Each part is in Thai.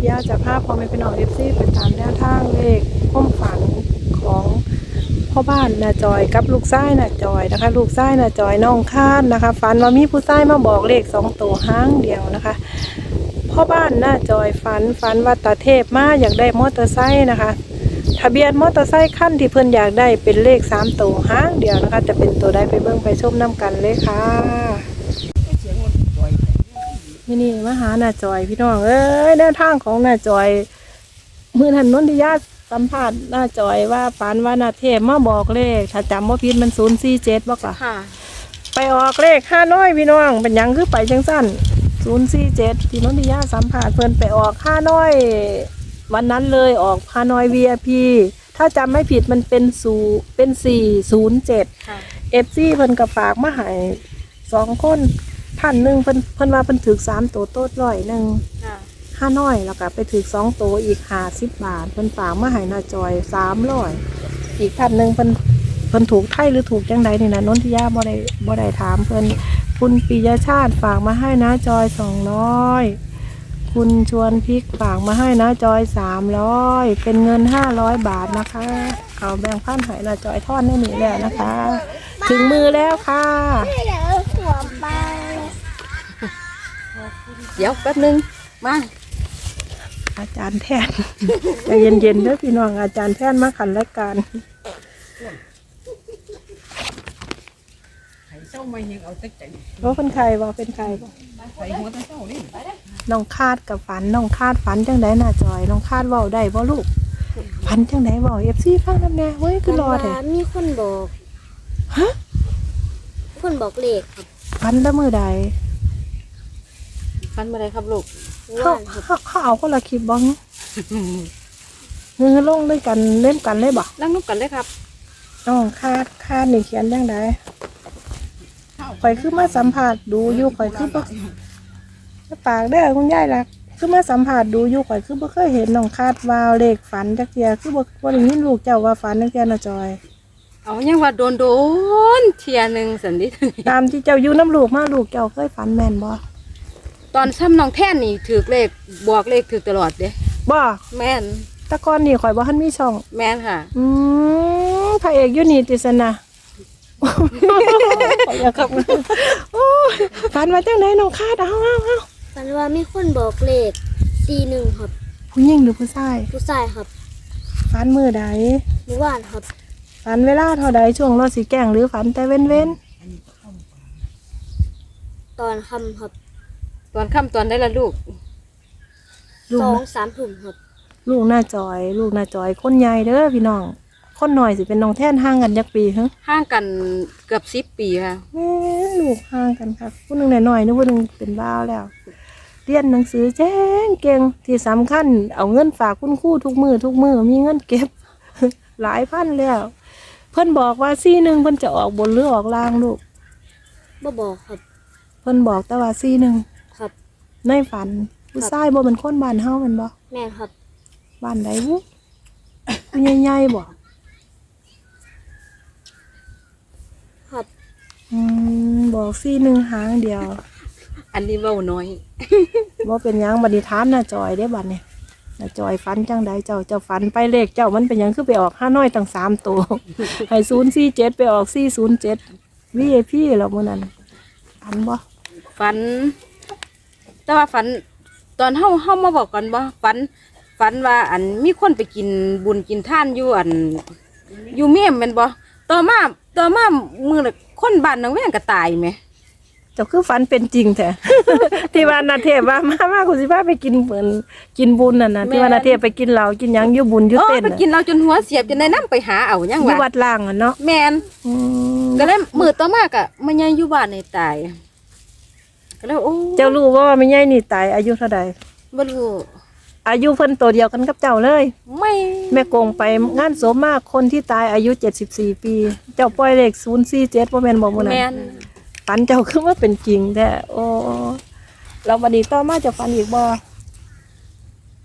ทิยาจะพาพ่อแม่พี่น้องเอฟซีไปตามแนวทางเลขข้มฝันของพ่อบ้านนาจอยกับลูกชายนาจอยนะคะ ลูกชายนาจอยน้องคาดนะคะฝันว่ามีผู้ชายมาบอกเลขสองตัวห้างเดียวนะคะพ่อบ้านนาจอยฝันฝันว่าตาเทพมาอยากได้มอเตอร์ไซค์นะคะทะเบียนมอเตอร์ไซค์ขั้นที่เพิ่อนอยากได้เป็นเลขสามตัวห้างเดียวนะคะ จะเป็นตัวใดไปเบิ่งไปชมน้กันเลยค่ะ นี่นี่มาหาหน้าจอยพี่น้องเอ้ยแนวทางของหน้าจอยมือทันนนทิยาสัมภาษณ์หน้าจอยว่าฝันว่าหน้าเทพมาบอกเลขถ้าจำว่าพิษมันศูนย์สี่เจ็ดบอกล่ะค่ะ ไปออกเลขห้าน้อยพี่น้องเป็นหยังคือไปจังสั้นศูนย์สี่เจ็ดที่นนทิยาสัมภาษณ์เพิ่นไปออกห้าน้อย วันนั้นเลยออกห้าน้อย VIP ถ้าจำไม่ผิดมันเป็นสูเป็นสี่ศูนย์เจ็ดค่ะเอฟซีเพิ่นก็ฝากมาให้สองคน ท่านหนึ่งเพิ่นเพิ่นว่าเพิ่นถือสามตัวโต๊ดร้อยหนึ่งค่ะห้าน้อยแล้วก็ไปถือสองตัวอีกห้าสิบบาทเพิ่นฝากมาให้หนาจอยสามร้อยอีกท่านหนึ่งเพิ่นเพิ่นถูกไทยหรือถูกจังใดนี่นะนนทิยาบ่ได้บ่ได้ถามเพิ่นคุณปิยชาติฝากมาให้นะจอยสองร้อยคุณชวนพริกฝากมาให้นะจอยสามร้อยเป็นเงินห้าร้อยบาทนะคะ เอาแบ่งพันใหายนาจอยทอดในนี้แล้วนะคะ ถึงมือแล้วค่ะเดี๋ยวแป๊บนึง มา อาจารย์แทนใจเย็นๆเด้อพี่น้องอาจารย์แทนมาขันรายการไข่เศร้าไม่ยังเอาแต่ใจว่าเป็นใครว่าเป็นใครบ่ไข่หัวแต่เศร้านี่น้องคาดกับฝันน้องคาดฝันจังไดน่าจอยน้องคาดเว้าได้บ่ลูกฝันจังไดเว้า FC ฟังนำแน่เว้ยคือรอแท้ว่ามีคนบอกฮะคนบอกเลขครับฝันแต่มื้อใด ฟันมาเลยครับลูกเขาว่านครับเขาเขาเอาคนละคลิปบ่เงือลงด้วยกันเล่มกันเลยบ่นั่งนุกกันเลยครับน้องคาดคาดนี่เขียนจังไดข่อยคือมาสัมภาษณ์ดูอยู่ข่อยคือบ่ปากเด้อคุณยายล่ะคือมาสัมผัสดูอยู่ข่อยคือบ่เคยเห็นน้องคาดวาวเลขฝันจักเทียคือบ่บ่ได้ยินลูกเจ้าว่าฝันจักเทียนะจอยเอายังว่าโดนโดนๆเทียหนึ่งสันดิตามที่เจ้าอยู่น้ำลูกมาลูกเจ้าเคยฝันแม่นบ่ ตอนซ้ำน้องแท่นนี่ถือเลขบวกเลขถือตลอดเด้บ่แม่นแตะก่อนนี่ข่อยบ่ทันมีช่อง แม่นค่ะ อืมพระเอกอยู่นี่ติสนะข่อยอยากกลับมาโอ้ยฝันว่าจังไดน้องคาดเอาเอาเอาฝันว่ามีคนบอกเลขสี่หนึ่งครับ ผู้หญิงหรือผู้ชายผู้ชายครับฝันมื้อใดเมื่อวานครับฝันเวลาเท่าใดช่วงรอสิแกล้งหรือฝันแต่เว้นตอนค่ำครับ ตอนค่ำตอนได้ละลูกๆลูกสองนะสามถุ่มครับลูกหน้าจอย ลูกหน้าจอยคนใหญ่เด้อพี่น้องคนหน่อยสิเป็นน้องแท่นห่างกันจักปีฮะห่างกันเกือบสิบปีค่ะ แม่ลูกห่างกันครับผู้หนึงหน่อยๆนึกผู้หนึงเป็นบ้าวแล้วเรียนหนังสือแจ้งเก่งที่สำคัญเอาเงินฝากคุณครูทุกมือทุกมือมีเงินเก็บ หลายพันแล้ว เพิ่นบอกว่าซี่หนึ่งเพิ่นจะออกบนหรือออกล่างลูก บ่บอกครับ เพิ่นบอกแต่ว่าซี่หนึ่งครับ ในฝัน ผู้ชายบ่เป็นคนบ้านเฮาแมันบ่แม่นครับบ้านใดบุผู้ใหญ่ๆบ่ครับอืมบอกซี่หนึ่งหางเดียวอันนี้เว้าน้อยว่าเป็นหยังบัดนี้ถามน่ะจอยได้บัดเนี่ยน่ะจอยฝันจังใดเจ้าเจ้าฝันไปเลขเจ้ามันเป็นหยังคือไปออกห้าน้อยตั้งสามตัว ให้ศูนย์สี่เจ็ดไปออกสี่ศูนย์เจ็ดวีไอพีแล้วมื้อนั้นฝันบ่ ฝัน แต่ว่าฝันตอนเฮาเฮามาบอกกันบ่ฝันฝันว่าอันมีคนไปกินบุญกินท่านอยู่อันอยู่เมียมแม่นบ่ต่อมาต่อมามือละคนบ้านนางแว่งก็ตายแหมเจ้าคือฝันเป็นจริงแท้ ที่ว่านาเทพว่ามามาคุณสิพาไปกินเหมือนกินบุญน่ะนะที่ว่านาเทพไปกินเหล้ากินหยังอยู่บุญอยู่เออเต้นไปน่ะกินเราจนหัวเสียบจนได้นํไปหาเอายังอยู่วะวัดล่างอะเนาะแม่นอืมก็เลยมือต่อมาก็มันยังอยู่บ้านในตาย ก็เลยโอ้เจ้ารู้บ่ว่าแม่ใหญ่นี่ตายอายุเท่าใดบ่รู้อายุเพิ่นตัวเดียวกันกับเจ้าเลย ไม่แม่โกงไปงานศพมากคนที่ตายอายุ 74 ปี เจ้าปล่อยเลข047บ่แม่นบ่มื้อนั้แม่นนฝันเจ้าคือว่าเป็นจริงแท้โอ้เราบัดนี้ต่อมาจะฝันอีกบ่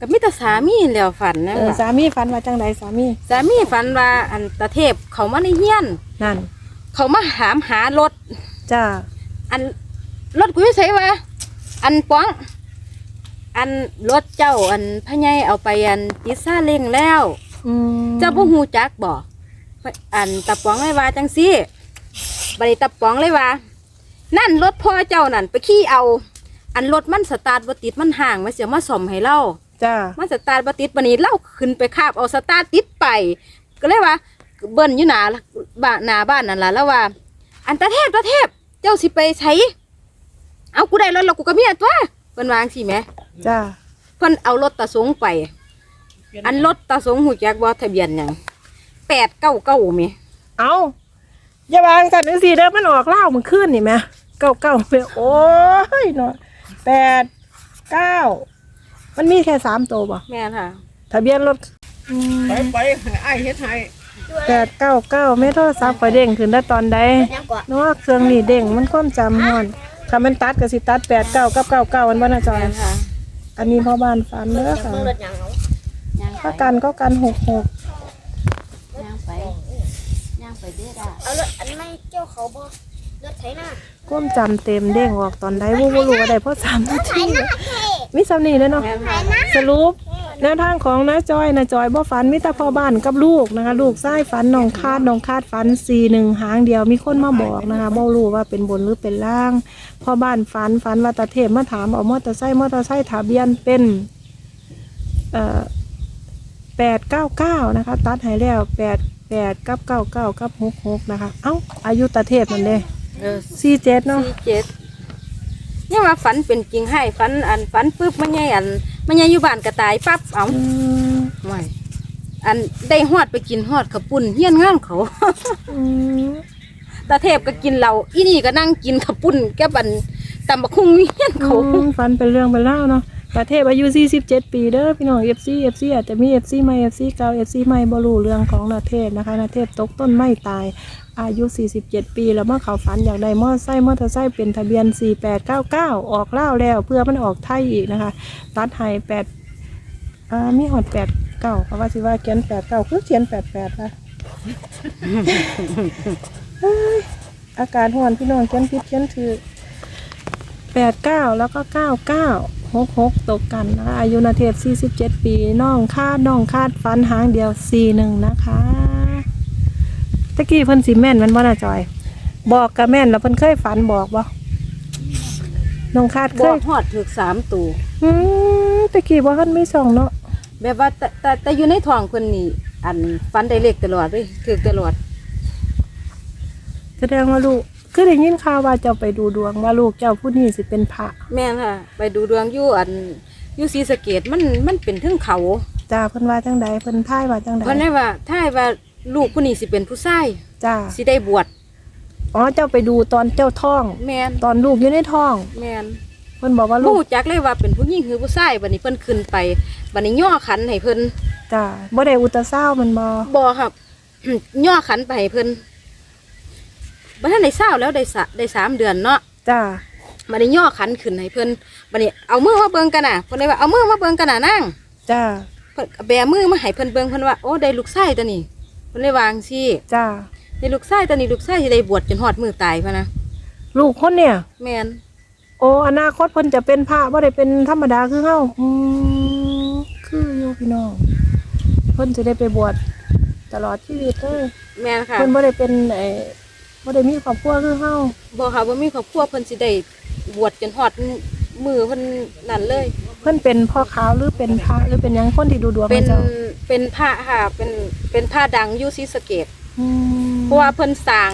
ก็มีแต่สามีแหล้วฝันนะเออว่ะสามีฝันว่าจังไดสามีสามีฝันว่าอันตะเทพเขามาในเฮียน นั่นเขามาหามหารถ จ้าอัน รถกูอยู่ไสวะอันป้องอันรถเจ้าอันพะไยเอาไปอันติดซาเล้งแล้ว อืมเจ้าบ่ฮู้จักบ่อันตะป๋องเลยว่าจังซี่บัดนี้ตะป๋องเลยว่านั่นรถพ่อเจ้านั่นไปขี่เอา อันรถมันสตาร์ทบ่ติดมันห่างมาเสียมาซ่อมให้เรา จ้ามันสตาร์ทบ่ติดบัดนี้เราขึ้นไปคาบเอาสตาร์ทติดไป ก็เลยว่า เบิ้นอยู่หน้าบ้านหน้าบ้านนั่นล่ะแล้วว่า อันตะเทพตะเทพเจ้าสิไปไส เอากูได้รถแล้วกูก็มีอันตัวเพิ่นวาจังซี่แหมจ้าเพิ่นเอารถตาสงไป อันรถตาสงหูจักบ่ทะเบียนหยังแปดเก้าเก้ามีเอาอย่าวางสัตว์นึงสีเด้อมันออกเล่าวมันขึ้นนี่ไหมเก้าเก้าไปโอ้ยเนาะแปดเก้ามันมีแค่สามตัวบ่แม่นค่ะทะเบียนรถไปไปไอ้ายเฮ็ดให้แปดเก้าเก้าไม่โทรศัพท์ไฟเด้งขึ้นได้ตอนใดยังกว่า เนาะเครื่องนี่เด้งมันความจำฮอน ถ้ามันตัดก็สิตัดแปดเก้ากับเก้าเก้ามันบ่น่าจอยแม่นค่ะอันนี้พ่อบ้านฝันเด้อค่ะเบิ่งรถยังเอาย่างไปถ้ากันก็กันหกหกย่างไปย่างไปเด้อด่าเอารถอันไม่เจ้าเขาบ่รถไถนาความจำเต็มเด้งออกตอนใดบ่บ่รู้ว่าได้เพราะสามนาทีมีสำนีเลยเนาะแม่นค่ะสรุป แนวทางของน้าจอยน้าจอยบ่ฝันมิตรพ่อบ้านกับลูกนะคะ ลูกไส้ฝันน้องคาดน้องคาดฝันสี่หนึ่งหางเดียวมีคนมาบอกนะคะบ่รู้ว่าเป็นบนหรือเป็นล่างพ่อบ้านฝันฝันว่าตาเทพมาถามเอามอเตอร์ไซค์มอเตอร์ไซค์ทะเบียนเป็นเอ่อแปดเก้าเก้านะคะ ตัดให้แล้วแปดแปดกับเก้าเก้ากับหกหกนะคะ เอ้าอายุตาเทพนั่นเด้เออสี่เจ็ดเนาะสี่เจ็ดเนี่ยว่าฝันเป็นจริงให้ฝันอันฝันปุ๊บมันใหญ่อัน มันใหญ่อยู่บ้านกระตายปั๊บเอาอืมไม่อันได้ฮอดไปกินฮอดขับปุ่นเฮี้ยนงานเขาอืมตาเทพก็กินเหล้าอีนี่ก็นั่งกินขับปุ่นแกบันตำบักคุ้งเฮี้ยนเขาอืมฝันเป็นเรื่องเป็นเล่าวเนาะ ประเทศอายุ47 ปีเด้อพี่น้อง FC FC อาจจะมี FC ใหม่ FC เก่า FC ใหม่บ่รู้เรื่องของนาเทศนะคะนาเทศตกต้นไม่ตาย อายุ 47 ปี แล้วเมื่อเขาฝันอยากได้มอเตอร์ไซค์มอเตอร์ไซค์เป็นทะเบียน 4899 ออกเล่าแล้วเพื่อมันออกไทยอีกนะคะ ตัดให้8อ่ามีหอด8เก้าเพราะว่าสิว่าเขียน8เก้าคือเขียน88นะอากาศร้อนพี่น้องเขียนผิดเขียนถือแปดเก้าแล้วก็เก้าเก้า หกหกตกกันนะคะอายุนาเทศสี่สิบเจ็ดปีน้องคาดน้องคาดฟันหางเดียวสี่หนึ่งนะคะตะกี้เพิ่นสีแม่นมันบ่น่าจอย บอกกับแม่นแล้วเพิ่นเคยฝันบอกบ่น้องคาดเคบอยกฮอดถึกสามตัวอืมตะกี้บ่เพิ่นไม่ส่งเนาะแบบว่าแต่แต่แต่อยู่ในท้องคนนี่อันฟันได้เลขตลอดเลยถือตลอดแสดงว่าลูก คือได้ยินข่าวว่าเจ้าไปดูดวงว่าลูกเจ้าผู้นี้สิเป็นพระแม่นค่ะ ไปดูดวงอยู่อันอยู่ศรีสะเกดมันมันเป็นเทึงเขาจ้าเพิ่นว่าจังใดเพิ่นพ่ายว่าจังใดเพราะนั่นว่าถ้าว่าลูกผู้นี้สิเป็นผู้ชายจ้าสิได้บวชอ๋อเจ้าไปดูตอนเจ้าท้อง แม่นตอนลูกอยู่ในท้องแม่นเพิ่นบอกว่าลูผู้กจักเลยว่าเป็นผู้หญิงหรือผู้ชายบัดนี้เพิ่นขึ้นไปบัดนี้ย่อขันให้เพิ่นจ้าบ่ได้อุตส่าห์มันบ่บ่ครับ ย่อขันไปให้เพิ่น บัดนั้นได้เศร้าแล้วได้สะได้สามเดือนเนาะจ้าบัดนี้ย่อขันขึ้นให้เพิ่นบัดนี้เอามือมาเบิ่งกันน่ะเพิ่นเลยว่าเอามือมาเบิ่งกันน่ะนั่งจ้าเพิ่นก็แบมือมาให้เพิ่นเบิ่งเพิ่นว่าโอ้ได้ลูกชายตัวนี้เพิ่นเลยวาจั่งซี่จ้าได้ลูกชายตัวนี้ลูกชายสิได้บวชจนฮอดมือตายพะนะลูกคนเนี่ย แม่นโอ้อนาคตเพิ่นจะเป็นพระบ่ได้เป็นธรรมดาคือเฮาอืมคืออยู่พี่น้องเพิ่นจะได้ไปบวชตลอดชีวิตเลยแม่นค่ะเพิ่นบ่ได้เป็นไอ้ บ่ได้มีครอบครัวคือเฮาบ่ค่ะบ่มีครอบครัวเพิ่นสิได้บวชจนฮอดมือเพิ่นนั่นเลย เพิ่นเป็นพ่อขาวหรือเป็นพระหรือเป็นหยังคนที่ดูดวงเป็นให้เจ้าเป็นพระค่ะเป็นเป็นพระดังอยู่ศรีสะเกดอืมเพราะว่าเพิ่นสร้าง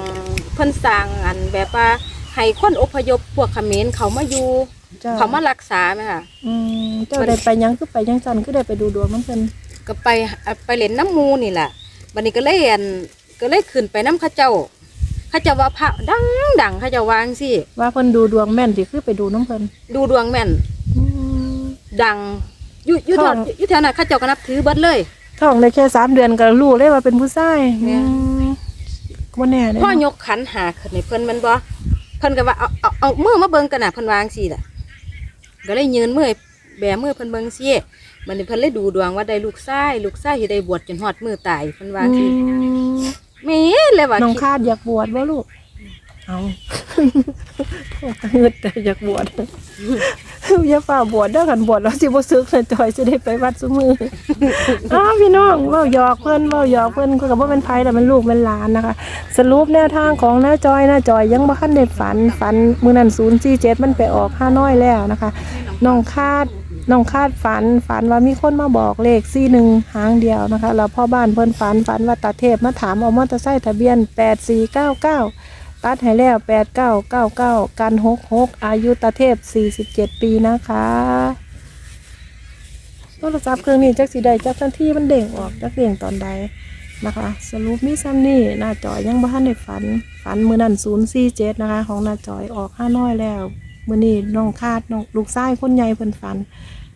เพิ่นสร้างอันแบบว่าให้คนอพยพพวกเขมรเขามาอยู่จ้าเขามารักษาไหมค่ะ อืมเจ้าได้ไปหยังคือไปหยังจันคือได้ไปดูดวงมันเพิ่นก็ไปไปเล่นน้ำหมูนี่แหละบัดนี้ก็เลยอันก็เลยขึ้นไปน้ำเข้าเจ้า เข้าเจ้าว่าพระดังดังเข้าเจ้าวาจั่งสิว่าเพิ่นดูดวงแม่นสิคือไปดูน้ำเพิ่นดูดวงแม่น อืม ดังอยู่อยู่แถวค่ะ อยู่แถวนั้นเข้าเจ้าก็นับถือเบิดเลย ท้องได้แค่สามเดือนก็รู้เลยว่าเป็นผู้ชายแม่อืมบ่แน่เลยพ่อยกขันหาขึ้นในเพิ่นแมันบ่เพิ่นก็ว่าเอาเอาเอามือมาเบิ่งกันน่ะเพิ่นวาจั่งสิล่ะก็เลยยืนมือแบมือเพิ่นเบิ่งสิบัดนี้เพิ่นเลยดูดวงว่าได้ลูกชายลูกชายสิได้บวชจนฮอดมือตายเพิ่นว่าอืสิม แม่เลยว่าน้องคิดคาดอยากบวชบ่ลูก เอาเงึดแต่อยากบวชอย่าฝ่าบวชเด้อกันบวชแล้วสิบ่ซึกนะจอยสิได้ไปวัดซุมืออ้าวพี่น้องเว้าหยอกเพิ่นเว้าหยอกเพิ่นก็บ่เป็นไผแต่มันลูกเป็นหลานนะคะ สรุปแนวทางของน้าจอยน้าจอยยังบ่ทันได้ฝันฝันมื้อนั้น047มันไปออกห้าน้อยแล้วนะคะ น้องคาด น้องคาดฝันฝันว่ามีคนมาบอกเลข41หนึ่งหางเดียวนะคะแล้วพ่อบ้านเพิ่นฝันฝันว่าตาเทพมาถามเอามอเตอร์ไซค์ทะเบียน 8499 ตัดให้แล้ว 8999 กัน 66 อายุตาเทพ 47 ปีนะคะโทรศัพท์เครื่องนี้จักสีใดจักทันที่มันเด้งออกจักเด้งตอนใดนะคะ สรุปมีซ้ำนี่หน้าจอยยังบ้านในฝัน ฝันมือนั่นศูนย์สี่เจ็ดนะคะ ของหน้าจอยออกห้าน้อยแล้ว มือนี่น้องคาดน้องลูกชายคนใหญ่เพิ่นฝัน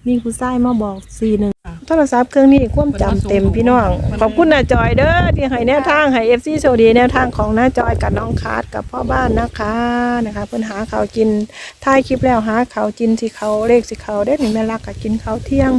มีผู้ชายมาบอกสี่หนึ่งโทรศัพท์เครื่องนี้ความจำเต็มพี่น้อง ขอบคุณหน้าจอยเด้อที่ให้แนวทางให้เอฟซีโชคดีแนวทางของหน้าจอยกับน้องคาดกับพ่อบ้านนะคะนะคะ เพิ่นหาข้าวกินถ่ายคลิปแล้วหาข้าวกินสิเขาเลขสิเขาได้หนึ่งแม่รักกับกินข้าวเที่ยง